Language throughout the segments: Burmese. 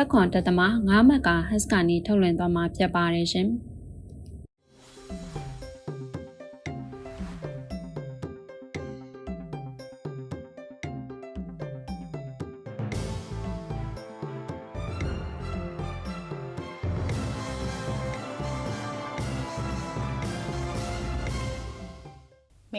က်ခွန်တက်သမ9မက်ကဟက်စ်ကနေထုတ်လွှင့်သွားမှာဖြစ်ပါတယ်ရှင်။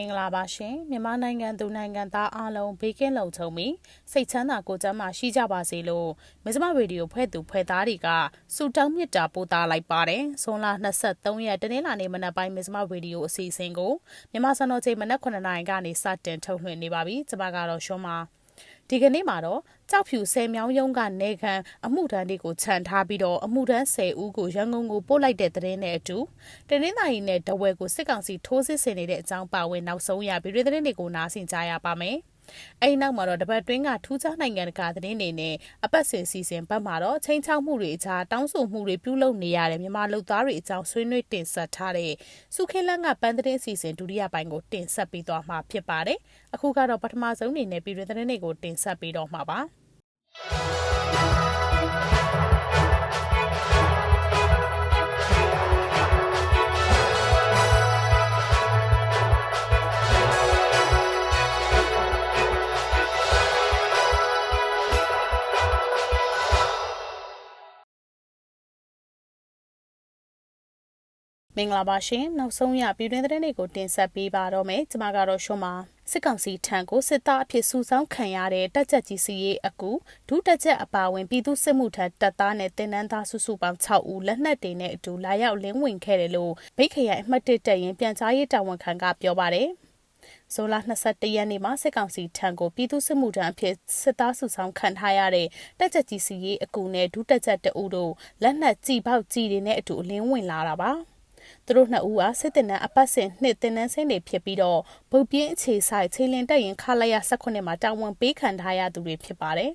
င်္ဂလာပါရှင်မြန်မာနိုင်ငံသူနိုင်ငံသားအားလုံးဘေးကင်းလုံခြုံပြီးစိတ်ချမ်းသာကိုယ်ကျန်းမာရှိကြပါစေလို့မဇ္ဈိမရေဒီယိုဖွဲ့သူဖွဲ့သားတွေကဆုတောင်းမေတ္တာပို့သလိုက်ပါတယ်ဇွန်လ23ရက်တနင်္လာနေ့မနက်ပိုင်းမဇ္ဈိမရေဒီယိုအစီအစဉ်ကိုမြန်မာစံတော်ချိန်မနက်9:00နာရီကနေစတင်ထုတ်လွှင့်နေပါပြီကျွန်မကတော့ရှွန်းပါဒီကနေ့မှာတော့ ကြောက်ဖြူဆယ်မြောင်းရုံးကနေခံအမှုထမ်းတွေကိုခြံထားပြီးတော့အမှုထမ်း10ဦးကိုရန်ကုန်ကိုပို့လိုက်တဲ့တဲ့င်းနဲ့အတူတနင်္သာရီနဲ့တဝဲကိုစစ်ကောင်စီထိုးစစ်ဆင်နေတဲ့အကြောင်းပါဝင်နောက်ဆုံးရပြည်တွင်းသတင်းတွေကိုနားဆင်ကြရပါမယ်။အဲဒီနောက်မှာတော့တပတ်တွင်းကထူးခြားနိုင်ငံတကာသတင်းတွေနဲ့အပတ်စဉ်စီစဉ်ဘက်မှာတော့ချိန်ချောက်မှုတွေအကြားတောင်းဆိုမှုတွေပြုလုပ်နေရတဲ့မြန်မာလူသားတွေအကြောင်းဆွေးနွေးတင်ဆက်ထားတဲ့စုခင်းလန်းကပန်းသတင်းစီစဉ်ဒုတိယပိုင်းကိုတင်ဆက်ပေးသွားမှာဖြစ်ပါတယ်။အခုကတော့ပထမဆုံးအနေနဲ့ပြည်တွင်းသတင်းတွေကိုတင်ဆက်ပေးတော့မှာပါ။ you မင်္ဂလာပါရှင်နောက်ဆုံးရပြည်တွင်းသတင်းတွေကိုတင်ဆက်ပေးပါတော့မယ်ကျွန်မကတော့ရှုံးပါစစ်ကောင်စီထံကိုစစ်သားအဖြစ်စုဆောင်းခံရတဲ့တက်ကြက်ကြီးစီရေးအကူဒုတက်ကြက်အပါဝင်ပြည်သူစစ်မှုထမ်းတပ်သားနဲ့တင်နန်းသားစုစုပေါင်း6ဦးလက်နက်တွေနဲ့အတူလာရောက်လင်းဝင်ခဲ့တယ်လို့ဗိတ်ခရိုင်အမှတ်1တပ်ရင်ပြန်ကြားရေးတာဝန်ခံကပြောပါတယ်ဇိုလာ22ရက်နေ့မှာစစ်ကောင်စီထံကိုပြည်သူ့စစ်မှုထမ်းအဖြစ်စစ်သားစုဆောင်ခံထားရတဲ့တက်ကြက်ကြီးစီရေးအကူနဲ့ဒုတက်ကြက်တအူတို့လက်နက်ကြည်ပေါက်ကြည်တွေနဲ့အတူအလင်းဝင်လာတာပါ။ သူတို့နှစ်ဦးဟာစစ်တင်နန်းအပတ်စဉ်နှစ်တင်နန်းဆင်းတွေဖြစ်ပြီးတော့ဗုတ်ပြင်းအခြေဆိုင်ခြေလင်တက်ရင်ခလာရ18မှာတာဝန်ပေးခံထားရသူတွေဖြစ်ပါတယ်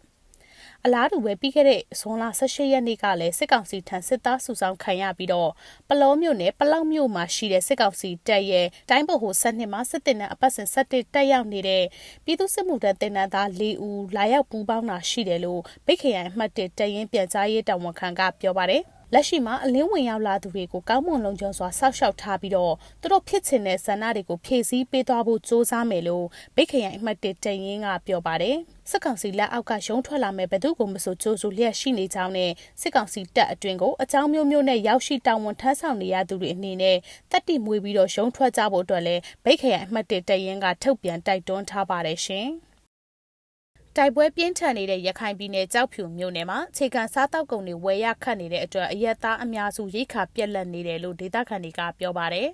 အလားတူပဲပြီးခဲ့တဲ့ဇွန်လ18ရက်နေ့ကလည်းစစ်ကောင်စီထံစစ်သားစုဆောင်ခံရပြီးတော့ပလောမြို့နယ်ပလောက်မြို့မှာရှိတဲ့စစ်ကောင်စီတပ်ရဲ့တိုင်းဗဟိုဆက်နှစ်မှာစစ်တင်တဲ့အပတ်စဉ်17တက်ရောက်နေတဲ့ပြည်သူ့စစ်မှုထမ်းတင်နန်းသား၄ဦးလာရောက်ပူးပေါင်းတာရှိတယ်လို့ဗိတ်ခရိုင်အမှတ်1တရင်ပြန်ကြားရေးတာဝန်ခံကပြောပါတယ်။ လက်ရှိမှာအလင်းဝင်ရောက်လာသူတွေကိုကောင်းမွန်လုံခြုံစွာစောင့်ရှောက်ထားပြီးတော့သူတို့ဖြစ်ချင်တဲ့ဆန္ဒတွေကိုဖြည့်ဆည်းပေးသွားဖို့စ조사မယ်လို့ဗိတ်ခရိုင်အမှတ်1တရင်ကပြောပါတယ်စစ်ကောင်စီလက်အောက်ကရုံးထွက်လာမဲ့ဘသူကိုမဆိုကြိုးစုလျက်ရှိနေကြောင်းနဲ့စစ်ကောင်စီတပ်အတွင်ကိုအကြောင်းမျိုးမျိုးနဲ့ရောက်ရှိတာဝန်ထမ်းဆောင်နေရသူတွေအနေနဲ့တက်တိမွေးပြီးတော့ရုံးထွက်ကြဖို့အတွက်လည်းဗိတ်ခရိုင်အမှတ်1တရင်ကထုတ်ပြန်တိုက်တွန်းထားပါတယ်ရှင်။ တိုက်ပွဲပြင်းထန်နေတဲ့ရခိုင်ပြည်နယ်ကြောက်ဖြူမြို့နယ်မှာခြေခံစားတောက်ကုန်တွေဝယ်ရခတ်နေတဲ့အတွက်အရက်သားအများစုရိတ်ခါပြက်လက်နေတယ်လို့ဒေသခံတွေကပြောပါတယ်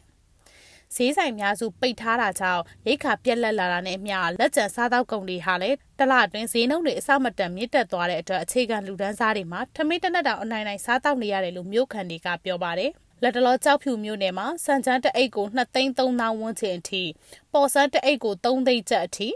။ဈေးဆိုင်များစုပိတ်ထားတာကြောင့်ရိတ်ခါပြက်လက်လာတာနဲ့အမျှလက်ကျန်စားတောက်ကုန်တွေဟာလည်းတလအတွင်းဈေးနှုန်းတွေအဆမတန်မြင့်တက်သွားတဲ့အတွက်အခြေခံလူဒန်းစားတွေမှာထမင်းတနက်တောင်အနိုင်နိုင်စားတောက်နေရတယ်လို့မြို့ခံတွေကပြောပါတယ်။လက်တလောကြောက်ဖြူမျိုးနယ်မှာစံချမ်းတအိတ်ကို2သိန်း3000ဝန်းကျင်အထိပေါ်ဆန်းတအိတ်ကို3သိန်းကျပ်အထိ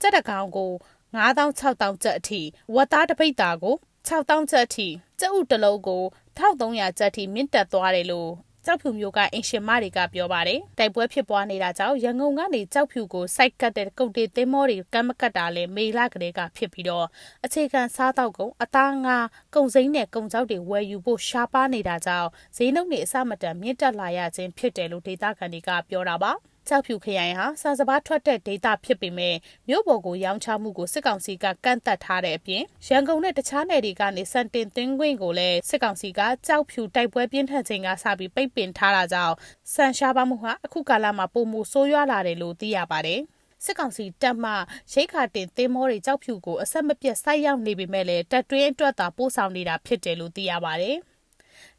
ကြက်တကောင်ကို 9000 6000ကျပ်အထိဝက်သားတစ်ပိတ်တာကို6000ကျပ်အထိကျပ်ဥတစ်လုံးကို1300ကျပ်အထိမြင့်တက်သွားတယ်လို့ကြောက်ဖြူမျိုးကအင်ရှင်မတွေကပြောပါတယ်တိုက်ပွဲဖြစ်ပွားနေတာကြောင့်ရန်ကုန်ကနေကြောက်ဖြူကိုစိုက်ကတ်တဲ့ကုတ်တေသင်းမောတွေကမ်းမကတ်တာလဲမေလာကလေးကဖြစ်ပြီးတော့အခြေခံစားတော့ကုန်အသားငါကုံစိမ့်နဲ့ကုံကြောက်တွေဝယ်ယူဖို့ရှားပါနေတာကြောင့်ဈေးနှုန်းတွေအဆမတန်မြင့်တက်လာရခြင်းဖြစ်တယ်လို့ဒေသခံတွေကပြောတာပါ ကြောက်ဖြူခရိုင်ဟာစာစဘာထွက်တဲ့ဒေသဖြစ်ပေမဲ့မြို့ပေါ်ကိုရောင်းချမှုကိုစစ်ကောင်စီကကန့်သက်ထားတဲ့အပြင်ရန်ကုန်နဲ့တခြားနယ်တွေကနေစံတင်သွင်းခွင့်ကိုလည်းစစ်ကောင်စီကကြောက်ဖြူတိုက်ပွဲပြင်းထန်ချိန်ကစပြီးပိတ်ပင်ထားတာကြောင့်စံရှားပါမှုဟာအခုကာလမှာပုံမှုဆိုးရွားလာတယ်လို့သိရပါတယ်စစ်ကောင်စီတပ်မှရိတ်ခါတင်သင်းမောတွေကြောက်ဖြူကိုအဆက်မပြတ်ဆိုက်ရောက်နေပေမဲ့လည်းတပ်တွင်းအတွက်သာပို့ဆောင်နေတာဖြစ်တယ်လို့သိရပါတယ်။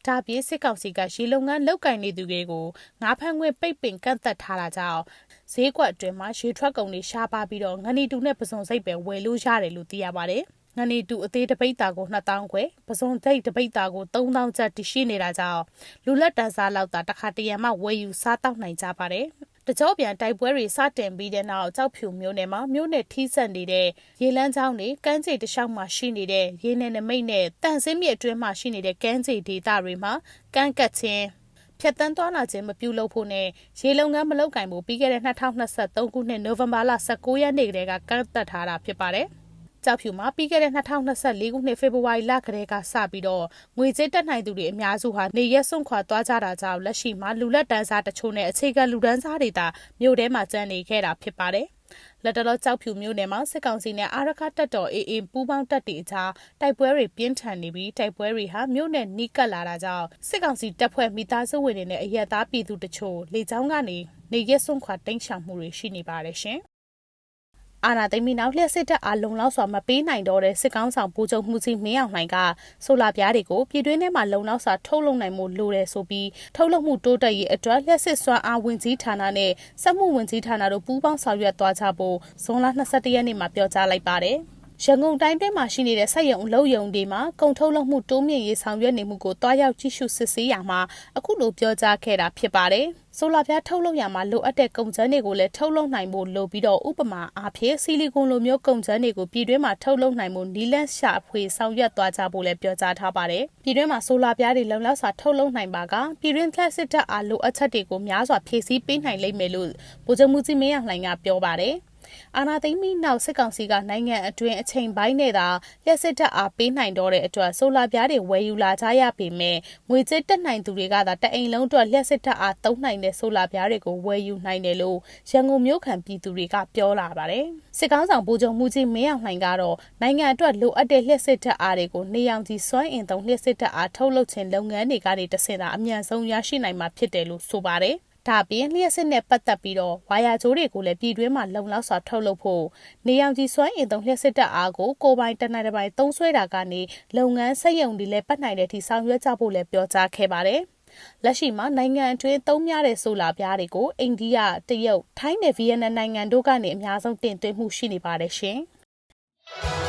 ဒါပြင်စစ်ကောင်စီကရေလုံငန်းလောက်ကင်နေသူတွေကိုငါးဖမ်းခွင့်ပိတ်ပင်ကန့်သက်ထားတာကြောင့်ဈေးကွက်အတွင်းမှာရေထွက်ကုန်တွေရှားပါပြီးတော့ငနီတူနဲ့ပစုံစိတ်ပဲဝယ်လို့ရတယ်လို့သိရပါတယ်ငနေတူအသေးတပိတ်တာကို2000ခွဲပစုံသိတ်တပိတ်တာကို3000ကျပ်တရှိနေတာကြောင့်လူလက်တန်းစားလောက်တာတစ်ခါတရံမှဝယ်ယူစားတောက်နိုင်ကြပါတယ် တကြောပြန်တိုက်ပွဲတွေစတင်ပြီးတဲ့နောက်ကြောက်ဖြူမျိုးနယ်မှာမျိုးနယ်ထီးဆက်နေတဲ့ရေလန်းချောင်းတွေကမ်းခြေတစ်လျှောက်မှာရှိနေတဲ့ရေနယ်နမိတ်နဲ့တန်စင်းမြစ်အတွင်းမှာရှိနေတဲ့ကမ်းခြေဒေသတွေမှာကမ်းကတ်ချင်းဖြတ်တန်းသွားလာခြင်းမပြုလုပ်ဖို့နဲ့ရေလုံငန်းမလုပ်ကင်ဖို့ပြီးခဲ့တဲ့2023ခုနှစ်နိုဝင်ဘာလ19ရက်နေ့ကတည်းကကန့်သက်ထားတာဖြစ်ပါတယ်။ ကြောက်ဖြူမှာပြီးခဲ့တဲ့2024ခုနှစ်ဖေဖော်ဝါရီလကတည်းကစပြီးတော့ငွေကြေးတက်နိုင်သူတွေအများစုဟာနေရက်စွန့်ခွာသွားကြတာကြောင့်လက်ရှိမှာလူလက်တန်းစားတချို့နဲ့အခြေခံလူတန်းစားတွေသာမြို့ထဲမှာကျန်နေခဲ့တာဖြစ်ပါတယ်။လက်တလောကြောက်ဖြူမျိုးနယ်မှာစစ်ကောင်စီနဲ့အာရခတပ်တော်အေအေပူးပေါင်းတပ်တွေအကြားတိုက်ပွဲတွေပြင်းထန်နေပြီးတိုက်ပွဲတွေဟာမြို့နယ်နီးကပ်လာတာကြောင့်စစ်ကောင်စီတပ်ဖွဲ့မိသားစုဝင်တွေနဲ့အရက်သားပြည်သူတချို့လေကြောင်းကနေနေရက်စွန့်ခွာတိမ်းရှောင်မှုတွေရှိနေပါတယ်ရှင်။ အာနာသိမ်းပြီးနောက်လျှက်စစ်တပ်အားလုံလောက်စွာမပေးနိုင်တော့တဲ့စစ်ကောင်းဆောင်ပူချုပ်မှုကြီးမင်းအောင်လှိုင်ကဆိုလာပြားတွေကိုပြည်တွင်းထဲမှာလုံလောက်စွာထုတ်လုပ်နိုင်မှုလိုတယ်ဆိုပြီးထုတ်လုပ်မှုတိုးတက်ရေးအတွက်လျှက်စစ်စွမ်းအားဝင်ကြီးဌာနနဲ့စက်မှုဝင်ကြီးဌာနတို့ပူးပေါင်းဆောင်ရွက်သွားကြဖို့ဇွန်လ22ရက်နေ့မှာပြောကြားလိုက်ပါတယ် ရန်ကုန်တိုင်းတွင်းမှာရှိနေတဲ့စက်ရုံအလုပ်ရုံတွေမှာကုန်ထုတ်လုပ်မှုတိုးမြင့်ရေးဆောင်ရွက်နေမှုကိုတွားရောက်ကြည့်ရှုစစ်ဆေးရမှာအခုလိုပြောကြားခဲ့တာဖြစ်ပါတယ်။ဆိုလာပြားထုတ်လုပ်ရမှာလိုအပ်တဲ့ကုန်ကျန်းတွေကိုလည်းထုတ်လုပ်နိုင်ဖို့လိုပြီးတော့ဥပမာအားဖြင့်ဆီလီကွန်လိုမျိုးကုန်ကျန်းတွေကိုပြည်တွင်းမှာထုတ်လုပ်နိုင်မှုနီလန့်ရှာဖွေဆောင်ရွက်သွားကြဖို့လည်းပြောကြားထားပါတယ်။ပြည်တွင်းမှာဆိုလာပြားတွေလုံလောက်စွာထုတ်လုပ်နိုင်ပါကပြည်တွင်း class စစ်တပ်အားလိုအပ်ချက်တွေကိုများစွာဖြည့်ဆည်းပေးနိုင်လိမ့်မယ်လို့ဗိုလ်ချုပ်မှုကြီးမင်းအောင်လှိုင်ကပြောပါတယ်။ အာဏာသိမ်းပြီးနောက်စစ်ကောင်စီကနိုင်ငံအတွင်းအချိန်ပိုင်းနဲ့သာလျှက်စစ်တပ်အားပေးနိုင်တော့တဲ့အတွက်ဆိုလာပြားတွေဝယ်ယူလာကြရပေမဲ့ငွေကြေးတက်နိုင်သူတွေကသာတအိမ်လုံးအတွက်လျှက်စစ်တပ်အားသုံးနိုင်တဲ့ဆိုလာပြားတွေကိုဝယ်ယူနိုင်တယ်လို့ရန်ကုန်မြို့ခံပြည်သူတွေကပြောလာပါတယ်။စစ်ကောင်းဆောင်ဗိုလ်ချုပ်မှုကြီးမင်းအောင်လှိုင်ကတော့နိုင်ငံအတွက်လိုအပ်တဲ့လျှက်စစ်တပ်အားတွေကိုနေအောင်ကြီးစွမ်းအင်သုံးလျှက်စစ်တပ်အားထုတ်လုပ်ခြင်းလုပ်ငန်းတွေကနေတဆင့်သာအမြန်ဆုံးရရှိနိုင်မှာဖြစ်တယ်လို့ဆိုပါတယ်။ ဒါပြင်လျှက်စစ်နဲ့ပတ်သက်ပြီးတော့ဝါယာကြိုးတွေကိုလည်းပြည်တွင်းမှာလုံလောက်စွာထုတ်လုပ်ဖို့နေရောင်ကြီးစွမ်းအင်သုံးလျှက်စစ်တပ်အားကိုကိုပိုင်တနိုင်တစ်ပိုင်သုံးဆွဲတာကနေလုပ်ငန်းဆက်ယုံတွေလည်းပတ်နိုင်တဲ့ထိဆောင်ရွက်ကြဖို့လည်းပြောကြားခဲ့ပါတယ်။လက်ရှိမှာနိုင်ငံအတွင်းသုံးများတဲ့ဆိုလာပြားတွေကိုအိန္ဒိယ၊တရုတ်၊ထိုင်းနဲ့ဗီယက်နမ်နိုင်ငံတို့ကနေအများဆုံးတင်သွင်းမှုရှိနေပါတယ်ရှင်။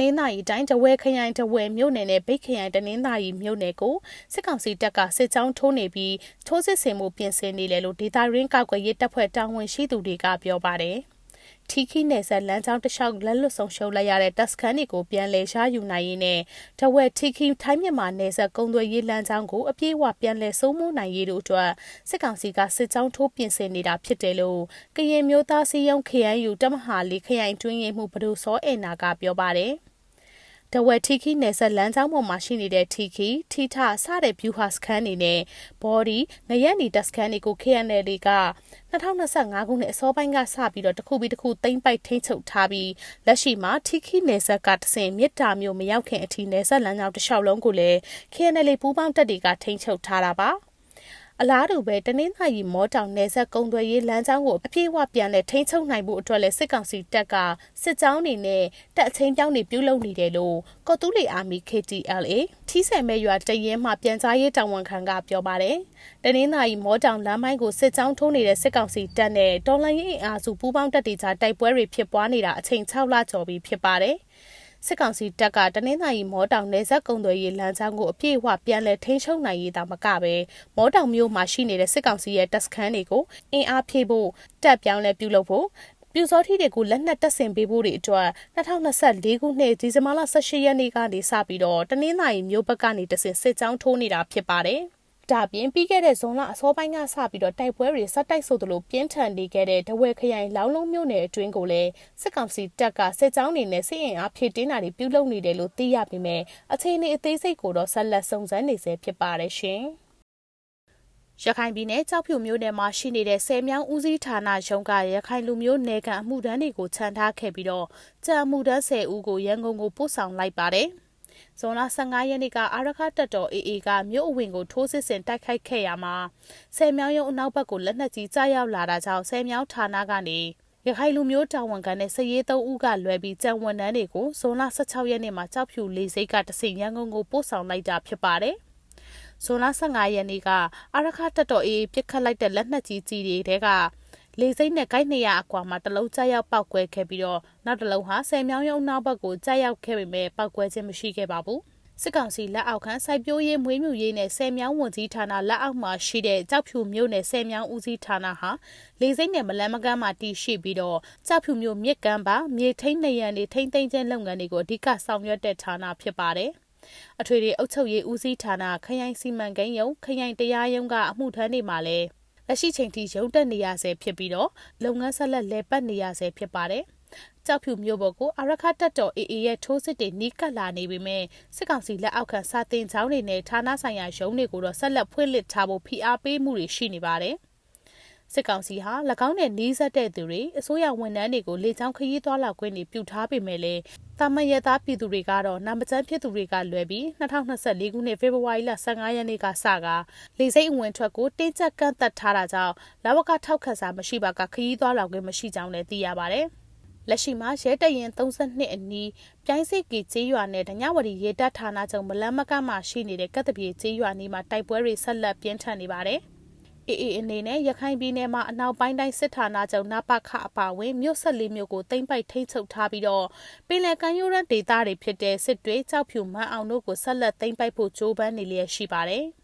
နင်္သာရီတိုင်းတဝဲခရိုင်တဝဲမြို့နယ်နဲ့ဗိတ်ခရိုင်တနင်္သာရီမြို့နယ်ကိုစစ်ကောင်စီတပ်ကစစ်ကြောင်းထိုးနေပြီးထိုးစစ်ဆင်မှုပြင်ဆင်နေတယ်လို့ဒေတာရင်းကောက်ွယ်ရေးတပ်ဖွဲ့တာဝန်ရှိသူတွေကပြောပါတယ်။ ထီခီနယ်ဆက်လမ်းကြောင်းတစ်လျှောက်လက်လွတ်ဆုံးရှုံးလိုက်ရတဲ့တပ်စခန်းတွေကိုပြန်လည်ရှားယူနိုင်ရေးနဲ့တဝက်ထီခီထိုင်းမြန်မာနယ်ဆက်ကုန်းသွယ်ရေးလမ်းကြောင်းကိုအပြည့်အဝပြန်လည်စိုးမိုးနိုင်ရေးတို့အတွက်စစ်ကောင်စီကစစ်ကြောင်းထိုးပြင်ဆင်နေတာဖြစ်တယ်လို့ကရင်မျိုးသားစီယုံ KNU တမဟာလေးခရိုင်တွင်းရေးမှုဘဒိုစောအေနာကပြောပါတယ်။ တဝက်ထီခီနယ်ဆက်လမ်းကြောင်းပေါ်မှာရှိနေတဲ့ထီခီထီထစတဲ့ view house ခန်းနေနဲ့ body ငရက်နီတက်စကန်တွေကို KNL က2025ခုနှစ်အစောပိုင်းကစပြီးတော့တစ်ခုပြီးတစ်ခုသိမ့်ပိုက်ထိန်းချုပ်ထားပြီးလက်ရှိမှာထီခီနယ်ဆက်ကတဆင်မြစ်တာမျိုးမရောက်ခင်အထိနယ်ဆက်လမ်းကြောင်းတစ်လျှောက်လုံးကိုလည်း KNL ပူးပေါင်းတပ်တွေကထိန်းချုပ်ထားတာပါ။ အလားတူပဲတနင်္သာရီမောတောင်နယ်ဆက်ကုံသွယ်ရေးလမ်းကြောင်းကိုအပြည့်အဝပြန်လဲထိန်းချုပ်နိုင်ဖို့အတွက်လဲစစ်ကောင်စီတပ်ကစစ်ကြောင်းနေနဲ့တပ်အချင်းပြောင်းနေပြုလုပ်နေတယ်လို့ကော်တူးလီအာမီ KTLA ထီးဆယ်မဲရွာတရင်မှပြန်ကြားရေးတာဝန်ခံကပြောပါတယ်တနင်္သာရီမောတောင်လမ်းမိုင်းကိုစစ်ကြောင်းထိုးနေတဲ့စစ်ကောင်စီတပ်နဲ့တော်လိုင်းရေးအားစုပူးပေါင်းတပ်တွေကြားတိုက်ပွဲတွေဖြစ်ပွားနေတာအချိန်6လကျော်ပြီဖြစ်ပါတယ်။ စစ်ကောင်စီတပ်ကတနင်္သာရီမောတောင်နယ်စပ်ကုံသွယ်ရေးလမ်းကြောင်းကိုအပြည့်အဝပြန်လည်ထိန်းချုပ်နိုင်ရေးတာမကပဲမောတောင်မြို့မှာရှိနေတဲ့စစ်ကောင်စီရဲ့တပ်စခန်းတွေကိုအင်အားဖြည့်ဖို့တပ်ပြောင်းလဲပြုလုပ်ဖို့ပြူစောထီတွေကိုလက်နက်တပ်ဆင်ပေးဖို့တွေအတွက်2024ခုနှစ်ဒီဇင်ဘာလ18ရက်နေ့ကနေစပြီးတော့တနင်္သာရီမြို့ဘက်ကနေတဆင်စစ်ကြောင်းထိုးနေတာဖြစ်ပါတယ်။ ဒါပြင်ပြီးခဲ့တဲ့ဇွန်လအစောပိုင်းကစပြီးတော့တိုက်ပွဲတွေဆက်တိုက်ဆိုသလိုပြင်းထန်နေခဲ့တဲ့တဝဲခရိုင်လောင်းလုံးမြို့နယ်အတွင်းကိုလည်းစစ်ကောင်စီတပ်ကစစ်ကြောင်းတွေနဲ့စစ်ရင်အားဖြည့်တင်းတာတွေပြုလုပ်နေတယ်လို့သိရပေမဲ့အခြေအနေအသေးစိတ်ကိုတော့ဆက်လက်စုံစမ်းနေဆဲဖြစ်ပါတယ်ရှင်။ရခိုင်ပြည်နယ်ကြောက်ဖြူမြို့နယ်မှာရှိနေတဲ့ဆယ်မြောင်းဦးစီးဌာနရုံးကရခိုင်လူမျိုးနယ်ကန်အမှုတန်းတွေကိုခြံထားခဲ့ပြီးတော့ကြံအမှုတန်း10ဦးကိုရန်ကုန်ကိုပို့ဆောင်လိုက်ပါတယ်။ ဇွန်လ15ရက်နေ့ကအာရခတပ်တော် AA ကမြို့အဝင်ကိုထိုးစစ်ဆင်တိုက်ခိုက်ခဲ့ရမှာဆယ်မြောင်းရုံအနောက်ဘက်ကိုလက်နက်ကြီးကြားရောက်လာတာကြောင့်ဆယ်မြောင်းဌာနကနေရခိုင်လူမျိုးတာဝန်ခံတဲ့စရေးသုံးဦးကလွယ်ပြီးကြံဝန်တန်းတွေကိုဇွန်လ16ရက်နေ့မှာကြောက်ဖြူလေးစိတ်ကတဆင်ရန်ကုန်ကိုပို့ဆောင်လိုက်တာဖြစ်ပါတယ်။ဇွန်လ15ရက်နေ့ကအာရခတပ်တော် AA ပြစ်ခတ်လိုက်တဲ့လက်နက်ကြီးကြီးတွေတဲက လေစိမ့်နဲ့ကိုက်200အကွာမှာတလုံးကြားရောက်ပောက်ကွဲခဲ့ပြီးတော့နောက်တစ်လုံးဟာဆယ်မြောင်းရုံနောက်ဘက်ကိုကြားရောက်ခဲ့ပေမဲ့ပောက်ကွဲခြင်းမရှိခဲ့ပါဘူး။စစ်ကောင်စီလက်အောက်ခံစိုက်ပျိုးရေးမွေးမြူရေးနဲ့ဆယ်မြောင်းဝန်ကြီးဌာနလက်အောက်မှာရှိတဲ့ကြောက်ဖြူမြို့နယ်ဆယ်မြောင်းဦးစီးဌာနဟာလေစိမ့်နဲ့မလန်းမကန်းမှာတည်ရှိပြီးတော့ကြောက်ဖြူမြို့မြစ်ကမ်းပါမြေထိန်နေရန်တွေထိမ့်သိမ်းခြင်းလုပ်ငန်းတွေကိုအဓိကဆောင်ရွက်တဲ့ဌာနဖြစ်ပါတယ်။အထွေထွေအုပ်ချုပ်ရေးဦးစီးဌာနခရိုင်စီမံကိန်းရုံခရိုင်တရားရုံးကအမှုထမ်းတွေမှာလည်း လက်ရှိချိန်ထိရုံတက်နေရဆဲဖြစ်ပြီးတော့လုပ်ငန်းဆက်လက်လဲပတ်နေရဆဲဖြစ်ပါတယ်။ကြောက်ဖြူမျိုးပေါ်ကိုအရခတ်တော် AA ရဲ့ထိုးစစ်တွေနီးကပ်လာနေပေမဲ့စစ်ကောင်စီလက်အောက်ခံစာတင်ချောင်းတွေနဲ့ဌာနဆိုင်ရာရုံးတွေကိုတော့ဆက်လက်ဖွင့်လှစ်ထားဖို့ဖိအားပေးမှုတွေရှိနေပါတယ်။စစ်ကောင်စီဟာ၎င်းနဲ့နှီးစပ်တဲ့သူတွေအစိုးရဝန်ထမ်းတွေကိုလေကြောင်းခရီးသွားလာခွင့်တွေပြုထားပေမဲ့လည်း တာမန်ရသားပြည်သူတွေကတော့နာမကျန်းဖြစ်သူတွေကလွယ်ပြီး2024ခုနှစ်ဖေဖော်ဝါရီလ15ရက်နေ့ကစကလေစိတ်အဝင်ထွက်ကိုတင်းကျပ်ကန့်သက်ထားတာကြောင့်လဝကထောက်ခံစာမရှိပါကခရီးသွားလာခွင့်မရှိကြောင်းလည်းသိရပါတယ်။လက်ရှိမှာရဲတရင်32အနီးပြိုင်းစိတ်ကီကျေးရွာနဲ့ဒညဝတီရေတပ်ဌာနချုပ်မလန်းမကမှရှိနေတဲ့ကတ္တပြေကျေးရွာနီးမှာတိုက်ပွဲတွေဆက်လက်ပြင်းထန်နေပါတယ်။ အေအေအနေနဲ့ရခိုင်ပြည်နယ်မှာအနောက်ပိုင်းတိုင်းစစ်ဌာနချုပ်နပခအပါဝင်မြို့ဆက်လေးမြို့ကိုတင်ပိုက်ထိန်းချုပ်ထားပြီးတော့ပင်လယ်ကမ်းရိုးတန်းဒေသတွေဖြစ်တဲ့စစ်တွေကြောက်ဖြူမန်းအောင်တို့ကိုဆက်လက်တင်ပိုက်ဖို့ကြိုးပမ်းနေလျက်ရှိပါတယ်။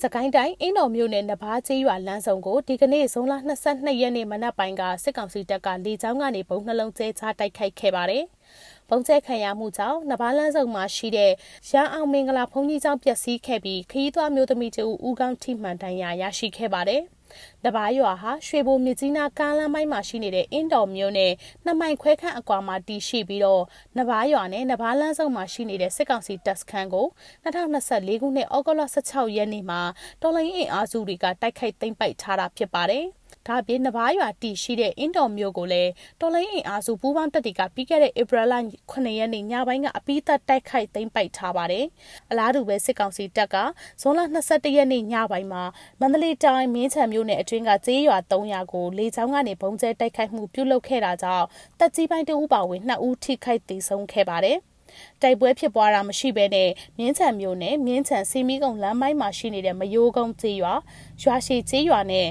စကိုင်းတိုင်းအင်းတော်မြို့နယ်နဘာကျေးရွာလမ်းဆောင်ကိုဒီကနေ့ဇွန်လ22ရက်နေ့မနက်ပိုင်းကစစ်ကောင်စီတပ်ကလေကြောင်းကနေဘုံနှလုံးကျဲချတိုက်ခိုက်ခဲ့ပါတယ်။ ပုံကျဲခံရမှုကြောင့်နဘာလန်းစုံမှာရှိတဲ့ရန်အောင်မင်္ဂလာဘုံကြီးကျောင်းပျက်စီးခဲ့ပြီးခရီးသွားမျိုးသမီးတူဦးကောင်းထိမှန်တန်ရာရရှိခဲ့ပါတယ်။တပားရွာဟာရွှေဘိုမြကြီးနားကားလမ်းပိုင်းမှာရှိနေတဲ့အင်းတော်မျိုးနဲ့နှစ်မိုင်ခွဲခန့်အကွာမှာတည်ရှိပြီးတော့နဘာရွာနဲ့နဘာလန်းစုံမှာရှိနေတဲ့စစ်ကောင်စီတပ်စခန်းကို2024ခုနှစ်ဩဂုတ်လ16ရက်နေ့မှာတော်လိုင်းအင်အားစုတွေကတိုက်ခိုက်သိမ်းပိုက်ထားတာဖြစ်ပါတယ်။ ဒါအပြင်နဘားရွာတည်ရှိတဲ့အင်းတော်မျိုးကိုလည်းတော်လိုင်းအင်အားစုပူးပေါင်းတပ်တွေကပြီးခဲ့တဲ့ဧပြီလ9ရက်နေ့ညပိုင်းကအပိသက်တိုက်ခိုက်သိမ်းပိုက်ထားပါတယ်။အလားတူပဲစစ်ကောင်စီတပ်ကဇွန်လ22ရက်နေ့ညပိုင်းမှာမန္တလေးတိုင်းမင်းချံမြို့နယ်အတွင်းကကျေးရွာ300ကိုလေကြောင်းကနေဘုံကျဲတိုက်ခိုက်မှုပြုလုပ်ခဲ့တာကြောင့်တပ်ကြီးပိုင်းတဦးပါဝင်2ဦးထိခိုက်ဒေဆုံးခဲ့ပါတယ်။တိုက်ပွဲဖြစ်ပွားတာမရှိဘဲနဲ့မြင်းချံမြို့နယ်မြင်းချံစီမီကုံလမ်းမိုင်းမှာရှိနေတဲ့မယိုးကုန်းကျေးရွာရွာရှိကျေးရွာနဲ့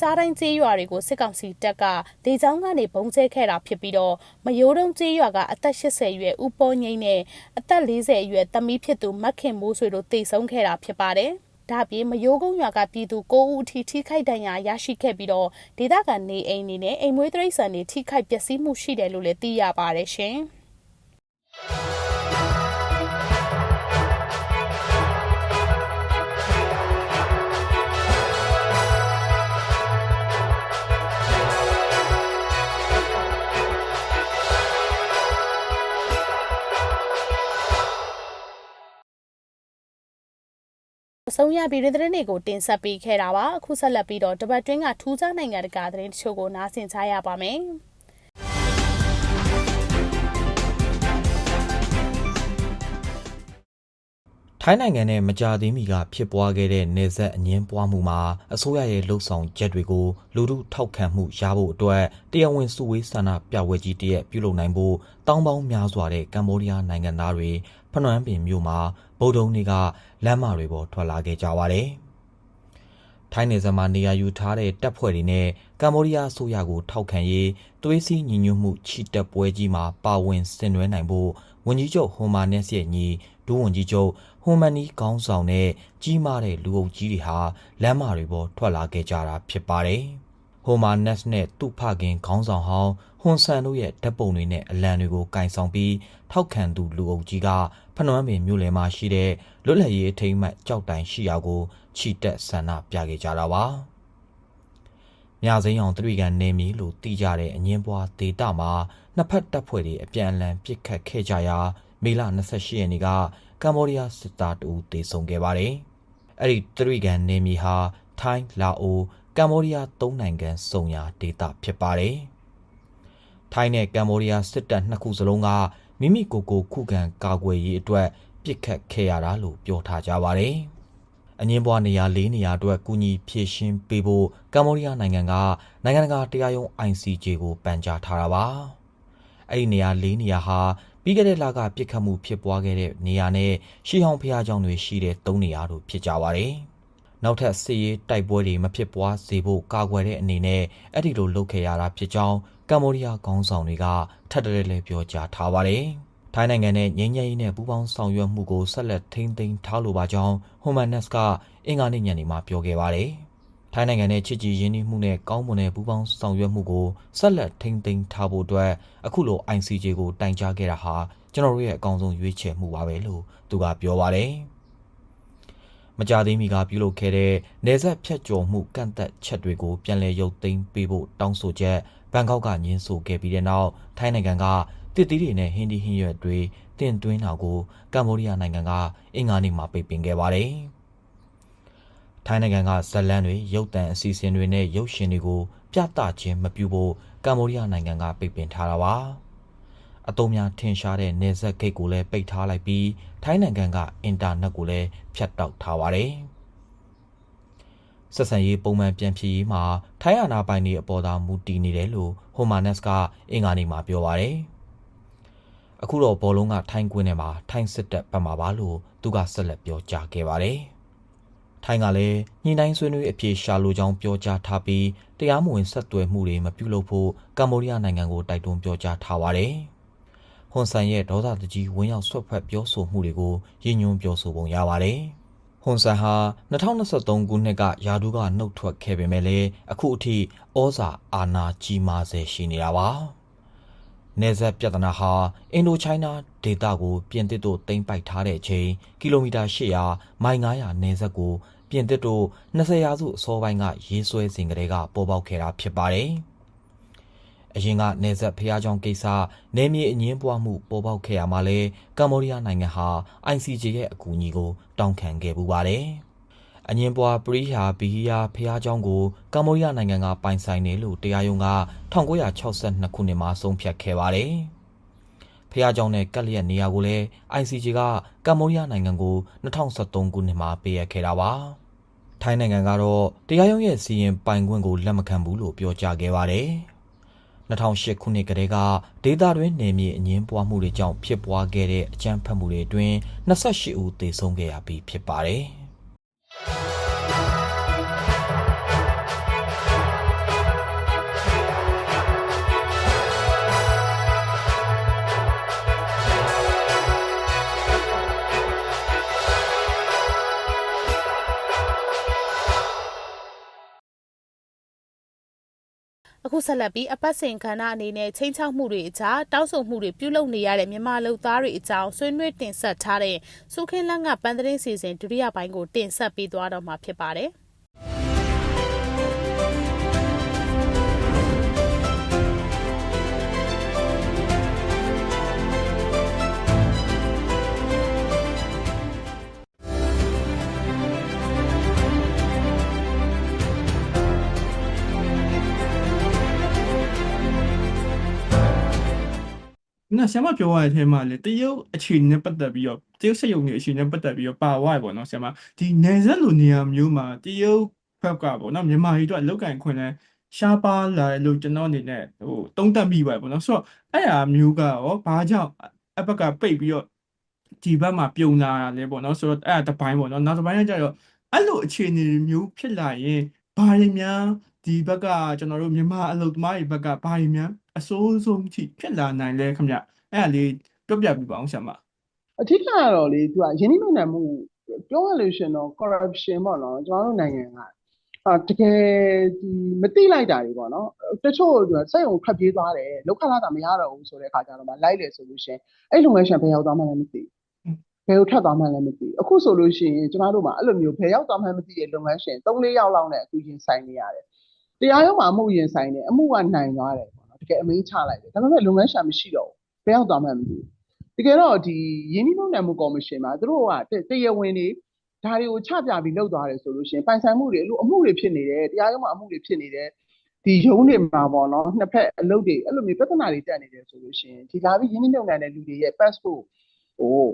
ကြားတိုင်းကျေးရွာတွေကိုစစ်ကောင်စီတပ်ကဒေချောင်းကနေဘုံကျဲခဲ့တာဖြစ်ပြီးတော့မယိုးတုံးကျေးရွာကအသက်80အရွယ်ဦးပေါ်ငိမ့်နဲ့အသက်40အရွယ်သမီးဖြစ်သူမခင်မိုးဆွေတို့တေဆုံးခဲ့တာဖြစ်ပါတယ်။ဒါပြင်မယိုးကုန်းရွာကပြည်သူ9ဦးအထိထိခိုက်ဒဏ်ရာရရှိခဲ့ပြီးတော့ဒေသခံနေအိမ်တွေနဲ့အိမ်မွေးတိရစ္ဆာန်တွေထိခိုက်ပျက်စီးမှုရှိတယ်လို့လည်းသိရပါတယ်ရှင်။။ ဆုံးရပြည်တွင်သတင်းတွေကိုတင်ဆက်ပေးခဲ့တာပါအခုဆက်လက်ပြီးတော့တပတ်တွင်းကထူးခြားနိုင်ငံတကာသတင်းတချို့ကိုနားဆင်ကြရပါမယ်။ထိုင်းနိုင်ငံနဲ့မကြာသေးမီကဖြစ်ပွားခဲ့တဲ့နေဆက်အငင်းပွားမှုမှာအစိုးရရဲ့လှုပ်ဆောင်ချက်တွေကိုလူထုထောက်ခံမှုရဖို့အတွက်တရားဝင်စုဝေးဆန္ဒပြပွဲကြီးတရက်ပြုလုပ်နိုင်ဖို့တောင်းပေါင်းများစွာတဲ့ကမ္ဘောဒီးယားနိုင်ငံသားတွေ ဖနွမ်းပင်မြို့မှာဗုဒ္ဓုံတွေကလမ်းမတွေပေါ်ထွက်လာခဲ့ကြပါတယ်။ထိုင်းနယ်စပ်မှာနေရာယူထားတဲ့တပ်ဖွဲ့တွေနဲ့ကမ္ဘောဒီးယားအစိုးရကိုထောက်ခံရေးသွေးစည်းညီညွတ်မှုချီတက်ပွဲကြီးမှာပါဝင်ဆင်နွှဲနိုင်ဖို့ဝန်ကြီးချုပ်ဟွန်မာနက်စ်ရဲ့ညီဒူးဝန်ကြီးချုပ်ဟွန်မန်နီခေါင်းဆောင်တဲ့ကြီးမားတဲ့လူအုပ်ကြီးတွေဟာလမ်းမတွေပေါ်ထွက်လာခဲ့ကြတာဖြစ်ပါတယ်။ ဟွန်မာနက်စ်နဲ့သူ့ဖခင်ခေါင်းဆောင်ဟောင်းဟွန်ဆန်တို့ရဲ့ဓာတ်ပုံတွေနဲ့အလံတွေကိုကင်ဆောင်ပြီးထောက်ခံသူလူအုပ်ကြီးကဖနွမ်းပင်မြို့လယ်မှာရှိတဲ့လွတ်လပ်ရေးအထိမ်းအမှတ်ကြောက်တိုင်ရှိရာကိုခြိတက်ဆန္ဒပြခဲ့ကြတာပါ။မြစိမ်းအောင်တရိကန်နေမီလို့သိကြတဲ့အငင်းပွားဒေတာမှာနှစ်ဖက်တပ်ဖွဲ့တွေအပြန်အလှန်ပစ်ခတ်ခဲ့ကြရာမေလ28ရက်နေ့ကကမ္ဘောဒီးယားစစ်သားတဦးတေဆုံးခဲ့ပါတယ်။အဲ့ဒီတရိကန်နေမီဟာထိုင်းလာအို ကမ္ဘောဒီးယားသုံးနိုင်ငံစုံရာဒေသဖြစ်ပါတယ်။ထိုင်းနဲ့ကမ္ဘောဒီးယားစစ်တပ်နှစ်ခုစလုံးကမိမိကိုယ်ကိုခုခံကာကွယ်ရေးအတွက်ပြစ်ခတ်ခဲ့ရတာလို့ပြောထားကြပါတယ်။အငင်းပွားနေရာ၄နေရာအတွက်ကူညီဖြည့်ရှင်းပေးဖို့ကမ္ဘောဒီးယားနိုင်ငံကနိုင်ငံတကာတရားရုံး ICJ ကိုပန်ကြားထားတာပါ။အဲ့ဒီနေရာ၄နေရာဟာပြီးခဲ့တဲ့လကပြစ်ခတ်မှုဖြစ်ပွားခဲ့တဲ့နေရာနဲ့ရှီဟောင်ဖျားကျောင်းတွေရှိတဲ့၃နေရာတို့ဖြစ်ကြပါတယ်။ နောက်ထပ်စစ်ရေးတိုက်ပွဲတွေမဖြစ်ပွားစေဖို့ကာကွယ်တဲ့အနေနဲ့အဲ့ဒီလိုလုပ်ခဲ့ရတာဖြစ်ကြောင်းကမ္ဘောဒီးယားခေါင်းဆောင်တွေကထပ်တလဲလဲပြောကြားထားပါတယ်။ထိုင်းနိုင်ငံနဲ့ငြိမ်းချမ်းရေးနဲ့ပူးပေါင်းဆောင်ရွက်မှုကိုဆက်လက်ထိန်းသိမ်းထားလိုပါကြောင်းဟွန်မန်နက်စ်ကအင်္ဂါနေ့ညနေမှာပြောခဲ့ပါတယ်။ထိုင်းနိုင်ငံနဲ့ချစ်ကြည်ရင်းနှီးမှုနဲ့ကောင်းမွန်တဲ့ပူးပေါင်းဆောင်ရွက်မှုကိုဆက်လက်ထိန်းသိမ်းထားဖို့အတွက်အခုလို ICJ ကိုတိုင်ကြားခဲ့တာဟာကျွန်တော်တို့ရဲ့အကောင်းဆုံးရွေးချယ်မှုပါပဲလို့သူကပြောပါတယ်။ မကြသေးမီကပြုလုပ်ခဲ့တဲ့နေဆက်ဖြတ်ကျော်မှုကန့်သက်ချက်တွေကိုပြန်လည်ရုပ်သိမ်းပေးဖို့တောင်းဆိုချက်ဘန်ကောက်ကညှင်းဆိုခဲ့ပြီးတဲ့နောက်ထိုင်းနိုင်ငံကတစ်သီးတွေနဲ့ဟင်းဒီဟင်းရွက်တွေတင်သွင်းတာကိုကမ္ဘောဒီးယားနိုင်ငံကအင်္ဂါနေ့မှာပိတ်ပင်ခဲ့ပါတယ်။ထိုင်းနိုင်ငံကဇက်လန်တွေရုပ်တံအစီအစဉ်တွေနဲ့ရုပ်ရှင်တွေကိုပြသခြင်းမပြုဖို့ကမ္ဘောဒီးယားနိုင်ငံကပိတ်ပင်ထားတာပါ။ အတုံးများထင်ရှားတဲ့နေဆက်ဂိတ်ကိုလည်းပိတ်ထားလိုက်ပြီးထိုင်းနိုင်ငံကအင်တာနက်ကိုလည်းဖြတ်တောက်ထားပါတယ်။ဆက်ဆံရေးပုံမှန်ပြန်ဖြစ်ရေးမှာထိုင်းအာဏာပိုင်တွေအပေါ်သာမူတည်နေတယ်လို့ဟိုမာနက်စ်ကအင်္ဂါနေ့မှာပြောပါတယ်။အခုတော့ဘောလုံးကထိုင်းကွင်းထဲမှာထိုင်းစစ်တပ်ပတ်မှာပါလို့သူကဆက်လက်ပြောကြားခဲ့ပါတယ်။ထိုင်းကလည်းညှိနှိုင်းဆွေးနွေးအပြေရှာလိုကြောင်းပြောကြားထားပြီးတရားမဝင်ဆက်သွယ်မှုတွေမပြုလုပ်ဖို့ကမ္ဘောဒီးယားနိုင်ငံကိုတိုက်တွန်းပြောကြားထားပါတယ်။ ဟွန်ဆန်ရဲ့ဒေါသတကြီးဝင်းရောက်ဆွတ်ဖက်ပြောဆိုမှုတွေကိုရည်ညွှန်းပြောဆိုပုံရပါတယ်။ဟွန်ဆန်ဟာ2023ခုနှစ်ကယာဒူးကနှုတ်ထွက်ခဲ့ပေမဲ့လည်းအခုအထိဩဇာအာဏာကြီးမားဆဲရှိနေတာပါ။နေဆက်ပြဿနာဟာအင်ဒိုချိုင်းနာဒေသကိုပြင်သစ်တို့တင်ပိုက်ထားတဲ့အချိန်ကီလိုမီတာ800မိုင်900နေဆက်ကိုပြင်သစ်တို့20ရာစုအစောပိုင်းကရေးဆွဲစဉ်ကတည်းကပေါ်ပေါက်ခဲ့တာဖြစ်ပါတယ်။ အရင်ကနေဆက်ဖျားချောင်းကိစ္စနေမြေအငင်းပွားမှုပေါ်ပေါက်ခဲ့ရမှာလဲကမ္ဘောဒီးယားနိုင်ငံဟာ ICJ ရဲ့အကူအညီကိုတောင်းခံခဲ့ပူပါတယ်။အငင်းပွားပရိဟာဘီဟီယာဖျားချောင်းကိုကမ္ဘောဒီးယားနိုင်ငံကပိုင်ဆိုင်တယ်လို့တရားရုံးက1962ခုနှစ်မှာဆုံးဖြတ်ခဲ့ပါတယ်။ဖះเจ้าနဲ့ကက်လျက်နေရာကိုလည်း ICJ ကကမ္ဘောဒီးယားနိုင်ငံကို2023ခုနှစ်မှာပေးအပ်ခဲ့တာပါ။ထိုင်းနိုင်ငံကတော့တရားရုံးရဲ့စီရင်ပိုင်ခွင့်ကိုလက်မခံဘူးလို့ပြောကြားခဲ့ပါတယ်။ 2008ခုနှစ်ကတည်းကဒေသတွင်းနေမြေအငင်းပွားမှုတွေကြောင့်ဖြစ်ပွားခဲ့တဲ့အကြမ်းဖက်မှုတွေအတွင်း28ဦးသေဆုံးခဲ့ရပြီးဖြစ်ပါတယ်။။ အခုဆက်လက်ပြီးအပတ်စဉ်ခန္ဓာအနေနဲ့ချင်းချောက်မှုတွေအကြားတောက်ဆုံမှုတွေပြုလုပ်နေရတဲ့မြန်မာလူသားတွေအကြောင်းဆွေးနွေးတင်ဆက်ထားတဲ့စုခင်းလန်းကပန်းသတင်းစီစဉ်ဒုတိယပိုင်းကိုတင်ဆက်ပေးသွားတော့မှာဖြစ်ပါတယ်။။ နော်ဆရာမပြောရတဲ့အထဲမှာလေတရုတ်အခြေအနေနဲ့ပတ်သက်ပြီးတော့တရုတ်စက်ရုံတွေအခြေအနေနဲ့ပတ်သက်ပြီးတော့ပါဝါရပေါ့နော်ဆရာမဒီနယ်စပ်လိုနေရာမျိုးမှာတရုတ်ဘက်ကပေါ့နော်မြန်မာပြည်တို့အလောက်ကန်ခွင့်လဲရှားပါလာတယ်လို့ကျွန်တော်အနေနဲ့ဟိုတုံးတက်မိပါတယ်ပေါ့နော်ဆိုတော့အဲ့အမျိုးကရောဘာကြောင့်အဘက်ကပိတ်ပြီးတော့ဒီဘက်မှာပြုံလာတာလဲပေါ့နော်ဆိုတော့အဲ့ဒါတစ်ပိုင်းပေါ့နော်နောက်တစ်ပိုင်းကကျတော့အဲ့လိုအခြေအနေမျိုးဖြစ်လာရင်ဘာတွေများဒီဘက်ကကျွန်တော်တို့မြန်မာအလုပ်သမားတွေဘက်ကဘာတွေများ အဆိုးဆုံးထိဖြစ်လာနိုင်လဲခင်ဗျအဲ့ဒါလေးတွက်ပြပြပါအောင်ဆရာမအထူးကတော့လေသူကယင်းနှိမ့်နှံမှုပြောရလို့ရှရင်တော့ corruption ပေါ့နော်ကျွန်တော်တို့နိုင်ငံကအာတကယ်ဒီမတိလိုက်တာတွေပေါ့နော်တချို့စက်ရုံဖတ်ပြေးသွားတယ်လောက်ခလာတာမရတော့ဘူးဆိုတဲ့အခါကျတော့မှလိုက်လေဆိုလို့ရှရင်အဲ့လုပ်ငန်းရှင်ဘယ်ရောက်သွားမှလည်းမသိဘယ်ကိုထွက်သွားမှလည်းမသိအခုဆိုလို့ရှိရင်ကျမတို့မှာအဲ့လိုမျိုးဘယ်ရောက်သွားမှမသိတဲ့လုပ်ငန်းရှင်3-4ယောက်လောက်နဲ့အခုရင်ဆိုင်နေရတယ်တရားရုံးမှာအမှုရင်ဆိုင်တယ်အမှုကနိုင်သွားတယ်ပေါ့နော်တ ကယ်အမင်းချလိုက်တယ်ဒါပေမဲ့လုပ်ငန်းရှင်မရှိတော့ဘူးဘယ်ရောက်သွားမှမသိဘူးတကယ်တော့ဒီရင်းနှီးမြှုပ်နှံမှုကော်မရှင်မှာသူတို့ကတရားဝင်တွေဒါတွေကိုချပြပြီးလုပ်သွားတယ်ဆိုလို့ရှိရင်ပိုင်ဆိုင်မှုတွေအဲ့လိုအမှုတွေဖြစ်နေတယ်တရားရုံးမှာအမှုတွေဖြစ်နေတယ်ဒီရုံးတွေမှာပေါ့နော်နှစ်ဖက်အလုပ်တွေအဲ့လိုမျိုးပြဿနာတွေတက်နေတယ်ဆိုလို့ရှိရင်ဒီလာပြီးရင်းနှီးမြှုပ်နှံတဲ့လူတွေရဲ့ passport ဟို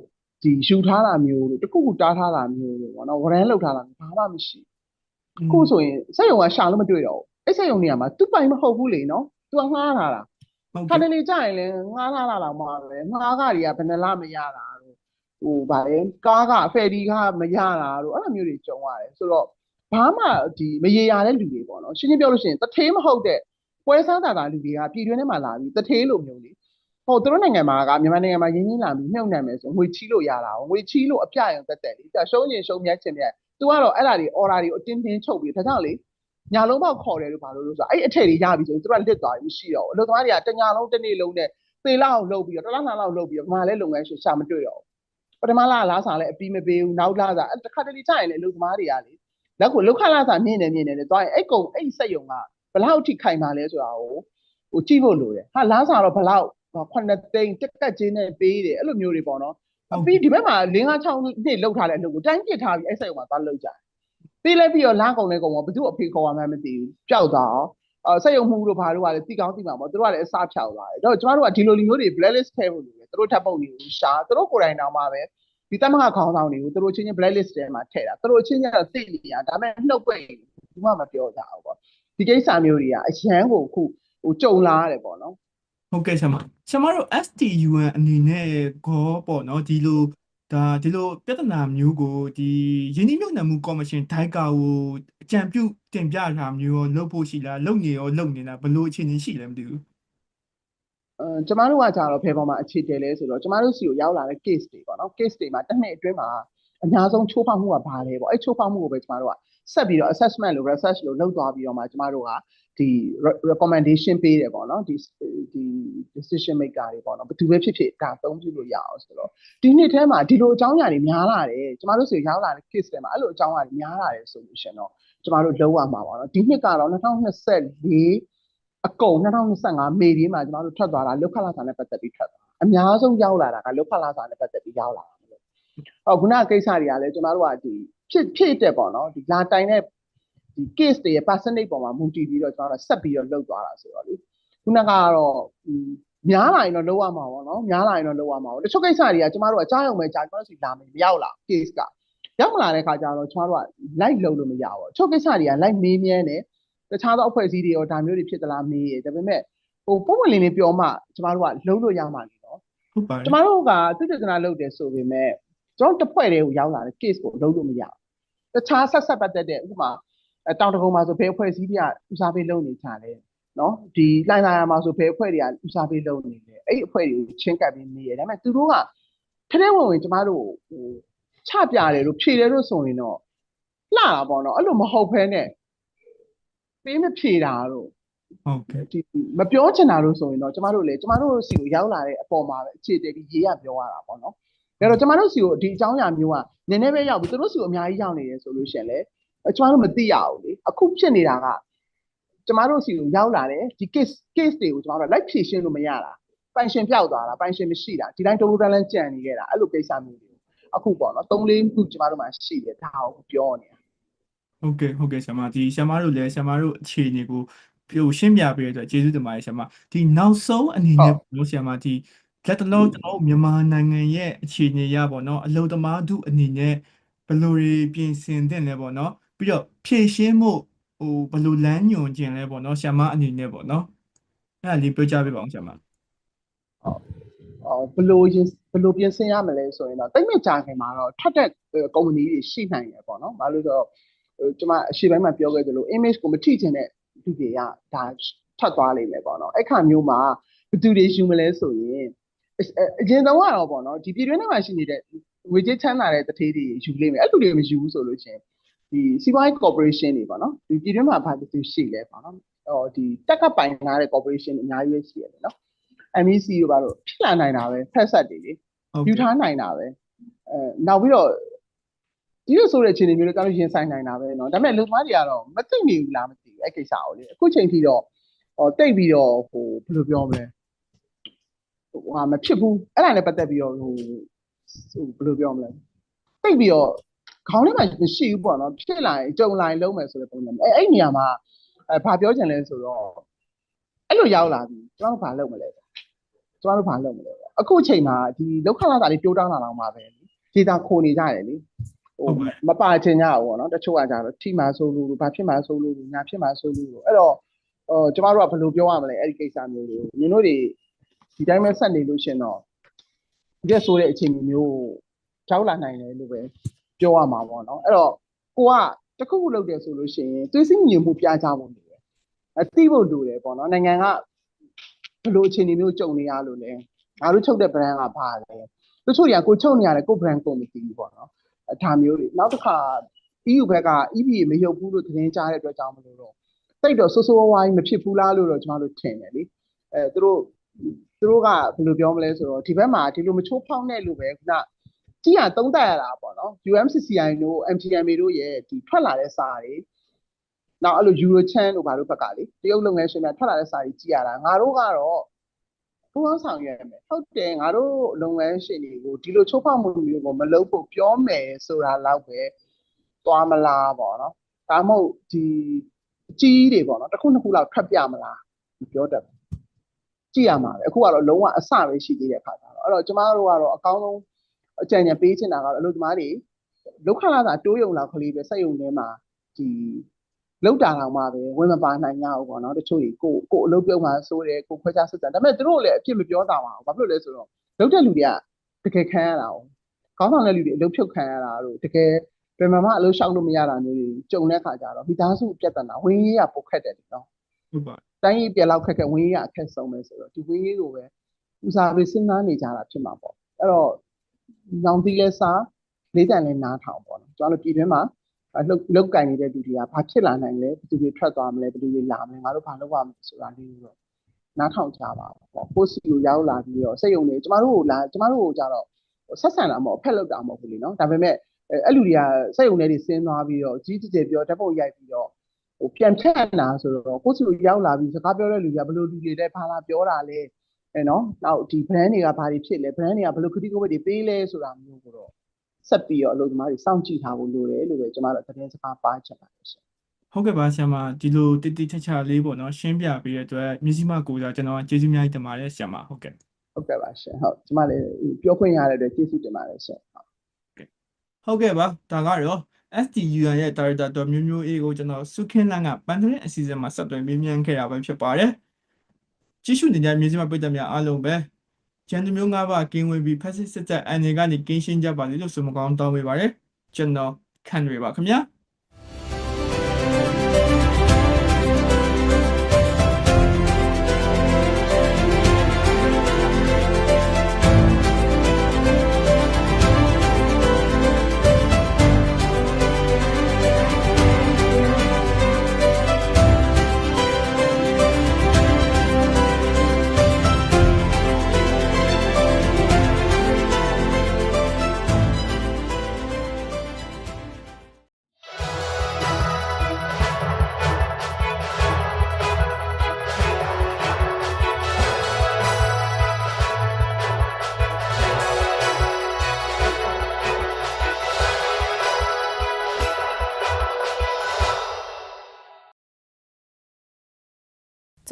ဒီယူထားတာမျိုးတို့တခုခုတားထားတာမျိုးတို့ပေါ့နော်ဝရမ်းလောက်ထားတာမျိုးဘာမှမရှိဘူးခုဆိုရင်စက်ရုံကရှာလို့မတွေ့တော့ဘူးအဲ့စက်ရုံနေရာမှာသူ့ပိုင်မဟုတ်ဘူးလေနော် သူကငှားထားတာဟုတ်ခါတကဲ့လေကြာရင်လည်းငှားထားတာတော့မှာပဲငှားကားတွေကဘယ်နှလားမရတာတို့ဟိုဗာလဲကားကဖယ်ဒီကမရတာတို့အဲ့လိုမျိုးတွေကြုံရတယ်ဆိုတော့ဘာမှဒီမရေရာတဲ့လူတွေပေါ့နော်ရှင်းရှင်းပြောလို့ရှိရင်တထေးမဟုတ်တဲ့ပွဲစားတာတာလူတွေကပြည်တွင်းထဲမှာလာပြီးတထေးလိုမျိုးလေဟိုသူတို့နိုင်ငံမှာကမြန်မာနိုင်ငံမှာရင်းနှီးလာပြီးမြှုပ်နှံမယ်ဆိုငွေချီးလို့ရတာငွေချီးလို့အပြရုံတက်တက်လေဒါရှုံးရင်ရှုံးမြတ်ချင်မြတ်သူကတော့အဲ့ဒါတွေ order တွေကိုအတင်းတင်းချုပ်ပြီးဒါကြောင့်လေ ညာလုံးပေါက်ခေါ်တယ်လို့ဘာလို့လို့ဆိုတော့အဲ့အထည်တွေရပြီဆိုရင်သူတို့ကလစ်သွားပြီမရှိတော့ဘူးအလုပ်သမားတွေကတညာလုံးတစ်နေ့လုံးနဲ့သေလောက်အောင်လုပ်ပြီးတော့တစ်လားနှစ်လောက်လုပ်ပြီးတော့ဒီမှာလည်းလုပ်ငန်းရှင်ရှာမတွေ့တော့ဘူးပထမလားလားစားလည်းအပြီးမပေးဘူးနောက်လားစားအဲ့တစ်ခါတလေကြာရင်လေအလုပ်သမားတွေကလေလက်ကိုလောက်ခလားစားမြင့်နေမြင့်နေတယ်သွားရင်အဲ့ကုံအဲ့စက်ယုံကဘလောက်ထိခိုင်ပါလဲဆိုတာကိုဟိုကြည့်ဖို့လိုတယ်ဟာလားစားတော့ဘလောက်ခုနှစ်သိန်းတက်ကက်ချင်းနဲ့ပေးတယ်အဲ့လိုမျိုးတွေပေါ့နော်အပြီးဒီဘက်မှာ၄၅6နှစ်လောက်ထားတဲ့အလုပ်ကိုတိုင်းပစ်ထားပြီးအဲ့စက်ယုံမှာသွားလုပ်ကြတယ် ပြီးလဲပြီးတော့လားကုံလဲကုံတော့ဘယ်သူအဖေခေါ်ရမှန်းမသိဘူးပျောက်သွားအောင်အဲစက်ယုံမှုတို့ဘာတို့ကလည်းတိကောင်းတိမှာပေါ့သူတို့ကလည်းအစားဖြောက်သွားတယ်တော့ကျမတို့ကဒီလိုလူမျိုးတွေ blacklist ထဲဖို့လိုတယ်သူတို့ထပ်ပုံတွေကိုရှာသူတို့ကိုယ်တိုင်တောင်မှပဲဒီတမခခေါင်းဆောင်တွေကိုသူတို့ချင်းချင်း blacklist ထဲမှာထည့်တာသူတို့ချင်းချင်းတော့သိနေရဒါပေမဲ့နှုတ်ပိတ်ဘူးမှမပြောကြဘူးပေါ့ဒီကိစ္စမျိုးတွေကအရန်ကိုခုဟိုကြုံလာရတယ်ပေါ့နော်ဟုတ်ကဲ့ဆရာမဆရာမတို့ STUN အနေနဲ့ကောပေါ့နော်ဒီလို ဒါဒီလိုပြဿနာမျိုးကိုဒီယင်းနှိမ့်မြုပ်နှံမှုကော်မရှင်ဒိုက်ကာကိုအကြံပြုတင်ပြတာမျိုးရောလုပ်ဖို့ရှိလားလုပ်နေရောလုပ်နေတာဘယ်လိုအခြေအနေရှိလဲမသိဘူးအဲကျမတို့ကကြာတော့ဖယ်ပေါ်မှာအခြေတည်လဲဆိုတော့ကျမတို့စီကိုရောက်လာတဲ့ case တွေပေါ့နော် case တွေမှာတစ်နှစ်အတွင်းမှာအများဆုံးချိုးဖောက်မှုကဘာလဲပေါ့အဲ့ချိုးဖောက်မှုကိုပဲကျမတို့ကဆက်ပြီးတော့ assessment လို့ research လို့လုပ်သွားပြီးတော့မှကျမတို့က ဒီ recommendation ပေးတယ်ပေါ့နော်ဒီဒီ decision maker တွေပေါ့နော်ဘယ်သူပဲဖြစ်ဖြစ်ဒါအသုံးပြုလို့ရအောင်ဆိုတော့ဒီနှစ်ထဲမှာဒီလိုအကြောင်းအရာတွေများလာတယ်ကျမတို့စီရောက်လာတဲ့ case တွေမှာအဲ့လိုအကြောင်းအရာတွေများလာတယ်ဆိုလို့ရှင်တော့ကျမတို့လုံးဝမှာပါတော့ဒီနှစ်ကတော့2024အကုန်2025မေဒီမှာကျမတို့ထွက်သွားတာလုခလာစာနဲ့ပတ်သက်ပြီးထွက်သွားအများဆုံးရောက်လာတာကလုခလာစာနဲ့ပတ်သက်ပြီးရောက်လာတာမလို့ဟောခုနကိစ္စတွေကလည်းကျမတို့ကဒီဖြစ်ဖြစ်တဲ့ပေါ့နော်ဒီလာတိုင်တဲ့ ဒီ case တွေရဲ့ percentage ပေါ်မှာမူတည်ပြီးတော့ကျမတို့ဆက်ပြီးတော့လှုပ်သွားတာဆိုတော့လေခုနကတော့များလာရင်တော့လှုပ်ရမှာပေါ့နော်များလာရင်တော့လှုပ်ရမှာပေါ့တချို့ကိစ္စတွေကကျမတို့ကကြားရုံပဲကြားကျမတို့စီလာမယ်မရောက်လာ case ကရောက်မလာတဲ့ခါကျတော့ကျမတို့က live လုပ်လို့မရဘူးတချို့ကိစ္စတွေက live မေးမြန်းတယ်တခြားသောအဖွဲ့အစည်းတွေရောဒါမျိုးတွေဖြစ်သလားမေးရဒါပေမဲ့ဟိုပုံမှန်လေးလေးပြောမှကျမတို့ကလုံးလို့ရမှာလीနော်ဟုတ်ပါတယ်ကျမတို့ကသုတေသနလုပ်တယ်ဆိုပေမဲ့ကျွန်တော်တစ်ဖွဲ့တည်းကိုရောက်လာတဲ့ case ကိုလုံးလို့မရဘူးတခြားဆက်ဆက်ပတ်သက်တဲ့ဥပမာအဲ တောင်တကုံမှာဆိုဘယ်အဖွဲ့အစည်းတွေကဦးစားပေးလုပ်နေကြလဲနော်ဒီလိုင်းလာရမှာဆိုဘယ်အဖွဲ့တွေကဦးစားပေးလုပ်နေလဲအဲ့ဒီအဖွဲ့တွေကိုချင်းကပ်ပြီးမေးရဒါပေမဲ့သူတို့ကထဲထဲဝင်ဝင်ကျမတို့ဟိုချပြတယ်လို့ဖြေတယ်လို့ဆိုရင်တော့လှတာပေါ့နော်အဲ့လိုမဟုတ်ဘဲနဲ့ပေးမဖြေတာတော့ဟုတ်ကဲ့ဒီမပြောချင်တာလို့ဆိုရင်တော့ကျမတို့လေကျမတို့စီကိုရောက်လာတဲ့အပေါ်မှာပဲအခြေတည်ပြီးရေးရပြောရတာပေါ့နော်ဒါတော့ကျမတို့စီကိုဒီအကြောင်းအရာမျိုးကနည်းနည်းပဲရောက်ပြီးသူတို့စီကိုအများကြီးရောက်နေတယ်ဆိုလို့ရှိရင်လေ ကျမတို့မသိရဘူးလေအခုဖြစ်နေတာကကျမတို့စီကိုရောက်လာတယ်ဒီ case case တွေကိုကျမတို့လိုက်ဖြေရှင်းလို့မရတာပိုင်ရှင်ပြောက်သွားတာပိုင်ရှင်မရှိတာဒီတိုင်းတိုးတိုးတန်းတန်းကြံနေခဲ့တာအဲ့လိုကိစ္စမျိုးတွေအခုပေါ့နော်၃၄ခုကျမတို့မှာရှိတယ်ဒါကိုပြောနေတာဟုတ်ကဲ့ဟုတ်ကဲ့ဆရာမဒီဆရာမတို့လည်းဆရာမတို့အခြေအနေကိုပြရှင်းပြပေးတဲ့အတွက်ကျေးဇူးတင်ပါတယ်ဆရာမဒီနောက်ဆုံးအနေနဲ့ပေါ့နော်ဆရာမဒီလက်တလုံးကျွန်တော်တို့မြန်မာနိုင်ငံရဲ့အခြေအနေရပေါ့နော်အလုံသမားတို့အနေနဲ့ဘယ်လိုတွေပြင်ဆင်တင်လဲပေါ့နော် ပြီးတော့ဖြည့်ရှင်းမှုဟိုဘယ်လိုလမ်းညွှန်ခြင်းလဲပေါ့နော်ဆရာမအနေနဲ့ပေါ့နော်အဲ့ဒါလေးပြောကြပေးပါအောင်ဆရာမအော်ဘယ်လိုရင်ဘယ်လိုပြင်ဆင်ရမလဲဆိုရင်တော့တိတ်မကြခင်မှာတော့ထွက်တဲ့ကုမ္ပဏီတွေရှိနိုင်ရပေါ့နော်။ဘာလို့လဲဆိုတော့ဟိုကျွန်မအရှိပိုင်းမှာပြောခဲ့သလို image ကိုမထိချင်တဲ့လူတွေကဒါထွက်သွားလိမ့်မယ်ပေါ့နော်။အဲ့ခါမျိုးမှာဘယ်သူတွေယူမလဲဆိုရင်အအရင်တော့ကတော့ပေါ့နော်ဒီပြည်တွင်းထဲမှာရှိနေတဲ့ဝေကြေးချမ်းသာတဲ့တထေးတွေယူလိမ့်မယ်။အဲ့လူတွေမယူဘူးဆိုလို့ချင်း ဒီစီးပွားရေး corporation တွေပေါ့နော်ဒီပြည်တွင်းမှာဘာသူရှိလဲပေါ့နော်။ဟောဒီတက်ကပိုင်ထားတဲ့ corporation တွေအများကြီးရှိရတယ်နော်။ MEC တို့ဘာလို့ဖြစ်လာနိုင်တာပဲဖက်ဆက်တွေလေ ဟုတ် ယူ ကဲ့ ထားနိုင်တာပဲအဲနောက်ပြီးတော့ဒီလိုဆိုတဲ့အခြေအနေမျိုးတွေကတော့ရင်ဆိုင်နိုင်တာပဲเนาะဒါပေမဲ့လူသမားတွေကတော့မသိနေဘူးလားမသိဘူးအဲ့ကိစ္စကိုလေအခုချိန်ထိတော့ဟောတိတ်ပြီးတော့ဟိုဘယ်လိုပြောမလဲဟိုဟာမဖြစ်ဘူးအဲ့ဒါနဲ့ပတ်သက်ပြီးတော့ဟိုဟိုဘယ်လိုပြောမလဲတိတ်ပြီးတော့ ခေါင်းထဲမှာမရှိဘူးပေါ့နော်ဖြစ်လာရင်ကြုံလာရင်လုံးမယ်ဆိုတဲ့ပုံစံအဲ့အဲ့နေရာမှာအဲဘာပြောချင်လဲဆိုတော့အဲ့လိုရောက်လာပြီကျွန်တော်တို့ဘာလုပ်မလဲကျွန်တော်တို့ဘာလုပ်မလဲအခုအချိန်မှာဒီလောက်ခလာတာလေးတိုးတောင်းလာတော့မှာပဲလေဒေတာခိုနေကြတယ်လေဟိုမပါချင်ကြဘူးပေါ့နော်တချို့ကကြတော့ထိမှဆိုးလို့ဘာဖြစ်မှဆိုးလို့ညာဖြစ်မှဆိုးလို့အဲ့တော့ဟိုကျွန်တော်တို့ကဘယ်လိုပြောရမလဲအဲ့ဒီကိစ္စမျိုးတွေကိုညီတို့တွေဒီတိုင်းပဲဆက်နေလို့ရှင်တော့ဒီကဆိုတဲ့အချိန်မျိုးကြောက်လာနိုင်တယ်လို့ပဲ ပြောရမှာပေါ့နော်အဲ့တော့ကိုကတခုခုလုပ်တယ်ဆိုလို့ရှိရင်သွေးစည်းညီမှုပြကြဖို့လိုတယ်အသိဖို့လိုတယ်ပေါ့နော်နိုင်ငံကဘယ်လိုအခြေအနေမျိုးကြုံနေရလို့လဲငါတို့ချုပ်တဲ့ brand ကဘာလဲတချို့တွေကကိုချုပ်နေရတယ်ကို brand ကိုမသိဘူးပေါ့နော်အဒါမျိုးတွေနောက်တစ်ခါ EU ဘက်က EBA မရုပ်ဘူးလို့သတင်းကြားတဲ့အတွက်ကြောင့်မလို့တော့တိတ်တော့ဆိုးဆိုးဝါးဝါးကြီးမဖြစ်ဘူးလားလို့တော့ကျွန်တော်တို့ထင်တယ်လေအဲသူတို့သူတို့ကဘယ်လိုပြောမလဲဆိုတော့ဒီဘက်မှာဒီလိုမချိုးဖောက်နဲ့လို့ပဲခုန ကြီးရသုံးသပ်ရတာပေါ့နော် UMCCI တို့ MTMA တို့ရဲ့ဒီထွက်လာတဲ့စာတွေနောက်အဲ့လို Eurochan တို့ဘာလို့ဘက်ကလေတရုတ်လုပ်ငန်းရှင်များထွက်လာတဲ့စာတွေကြည့်ရတာငါတို့ကတော့ပူးပေါင်းဆောင်ရွက်ရမယ်ဟုတ်တယ်ငါတို့လုပ်ငန်းရှင်တွေကိုဒီလိုချိုးဖောက်မှုမျိုးကိုမလုပ်ဖို့ပြောမယ်ဆိုတာတော့ပဲသွားမလားပေါ့နော်ဒါမှမဟုတ်ဒီအကြီးတွေပေါ့နော်တစ်ခုနှစ်ခုလောက်ထပ်ပြမလားမပြောတတ်ဘူးကြည့်ရမှာပဲအခုကတော့လုံးဝအစပဲရှိသေးတဲ့အခါကျတော့အဲ့တော့ကျမတို့ကတော့အကောင်းဆုံး အကြံဉာဏ်ပေးချင်တာကတော့အလုပ်သမားတွေလောက်ခလာတာတိုးယုံလာခလေးပဲစက်ယုံထဲမှာဒီလောက်တာတော့မှပဲဝင်မပါနိုင်ကြဘူးပေါ့နော်တချို့တွေကိုကိုအလုပ်ပြုတ်မှဆိုးတယ်ကိုခွဲခြားစစ်တမ်းဒါပေမဲ့သူတို့လည်းအဖြစ်မပြောတာပါဘူးဘာဖြစ်လို့လဲဆိုတော့လောက်တဲ့လူတွေကတကယ်ခံရတာ哦ခေါင်းဆောင်တဲ့လူတွေအလုပ်ဖြုတ်ခံရတာတို့တကယ်ဘယ်မှာမှအလုပ်ရှောက်လို့မရတာမျိုးတွေကြုံတဲ့အခါကျတော့မိသားစုပြဿနာဝင်းရေးကပုတ်ခတ်တယ်လေနော်ဟုတ်ပါတိုင်းရေးပြက်လောက်ခက်ခက်ဝင်းရေးကအခက်ဆုံးပဲဆိုတော့ဒီဝင်းရေးကိုပဲဦးစားပေးစဉ်းစားနေကြတာဖြစ်မှာပေါ့အဲ့တော့ နောင်သီးလဲစားလေးတန်လဲနားထောင်ပေါ့နော်ကျွန်တော်တို့ပြည်တွင်းမှာအလုပ်လောက်ကင်နေတဲ့လူတွေကဘာဖြစ်လာနိုင်လဲဘယ်သူတွေထွက်သွားမလဲဘယ်သူတွေလာမလဲငါတို့ဘာလုပ်ရမလဲဆိုတာလေးကိုတော့နားထောင်ကြပါပေါ့ကိုစီကိုရောက်လာပြီးတော့စိတ်ယုံနေကျမတို့ကိုလာကျမတို့ကိုကြတော့ဆက်ဆံတာမဟုတ်ဖက်လောက်တာမဟုတ်ဘူးလေနော်ဒါပေမဲ့အဲ့လူတွေကစိတ်ယုံနေတွေဆင်းသွားပြီးတော့ကြီးကြီးကျယ်ပြောဓာတ်ပုံရိုက်ပြီးတော့ဟိုပြန်ဖြတ်လာဆိုတော့ကိုယ့်စီကိုရောက်လာပြီးစကားပြောတဲ့လူတွေကဘယ်လိုလူတွေလဲဘာလာပြောတာလဲ အဲနော်နောက်ဒီ brand တွေကဘာတွေဖြစ်လဲ brand တွေကဘယ်လို critical weight တွေပေးလဲဆိုတာမျိုးကိုတော့ဆက်ပြီးတော့အလုပ်သမားတွေစောင့်ကြည့်ထားဖို့လိုတယ်လို့ပဲကျွန်တော်တို့သတင်းစကားပါချင်ပါတယ်ရှင်ဟုတ်ကဲ့ပါဆရာမဒီလိုတိတိကျကျလေးပေါ့နော်ရှင်းပြပေးတဲ့အတွက်မြစည်းမကိုစားကျွန်တော်ကကျေးဇူးအများကြီးတင်ပါတယ်ဆရာမဟုတ်ကဲ့ဟုတ်ကဲ့ပါရှင်ဟုတ်ကျွန်မလည်းပြောခွင့်ရတဲ့အတွက်ကျေးဇူးတင်ပါတယ်ရှင်ဟုတ်ဟုတ်ကဲ့ပါဒါကတော့ STUN ရဲ့ director တော်မျိုးမျိုး A ကိုကျွန်တော်စုခင်းလန်းကပန်ထရင်အစီအစဉ်မှာဆက်သွယ်မေးမြန်းခဲ့တာပဲဖြစ်ပါတယ် ကြည့်ရှုနေတဲ့မြစည်းမပိတ်သက်များအားလုံးပဲကျန်သူမျိုး၅ပါးကင်းဝင်ပြီးဖက်စစ်စစ်တပ်အနေကနေကင်းရှင်းကြပါလိမ့်လို့ဆိုမကောင်းတောင်းပေးပါတယ်ကျွန်တော်ခံတွေပါခင်ဗျာ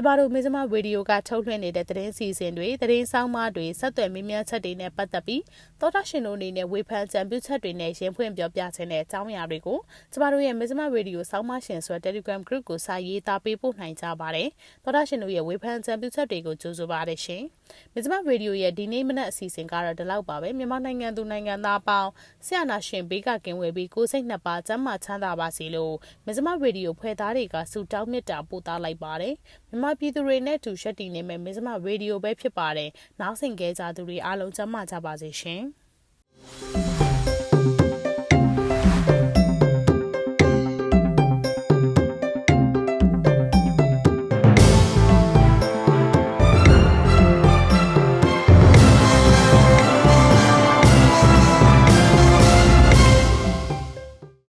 မတို့မေဇမရေဒီယိုကထုတ်လွှင့်နေတဲ့သတင်းစီစဉ်တွေသတင်းဆောင်မတွေဆက်သွယ်မေးမြန်းချက်တွေနဲ့ပတ်သက်ပြီးသောတာရှင်တို့အနေနဲ့ဝေဖန်ကြံပြုချက်တွေနဲ့ရင်ဖွင့်ပြောပြခြင်းတဲ့အကြောင်းအရာတွေကိုကျမတို့ရဲ့မေဇမရေဒီယိုဆောင်းမရှင်ဆိုတဲ့ Telegram Group ကိုစာရေးသားပေးပို့နိုင်ကြပါတယ်။သောတာရှင်တို့ရဲ့ဝေဖန်ကြံပြုချက်တွေကိုကြိုဆိုပါရရှင်။မေဇမရေဒီယိုရဲ့ဒီနေ့မနက်အစီအစဉ်ကတော့ဒီလောက်ပါပဲမြန်မာနိုင်ငံသူနိုင်ငံသားပေါင်းဆရာနာရှင်ဘေးကကင်းဝေးပြီးကိုယ်စိတ်နှစ်ပါးကျန်းမာချမ်းသာပါစေလို့မေဇမရေဒီယိုဖွဲ့သားတွေကဆုတောင်းမေတ္တာပို့သလိုက်ပါတယ်။မြန်မာပြည်သူတွေနဲ့အတူရှက်တည်နေမဲ့မင်းစမရေဒီယိုပဲဖြစ်ပါတယ်။နောက်ဆင်ကြကြသူတွေအားလုံးကျမ်းမာကြပါစေရှင်။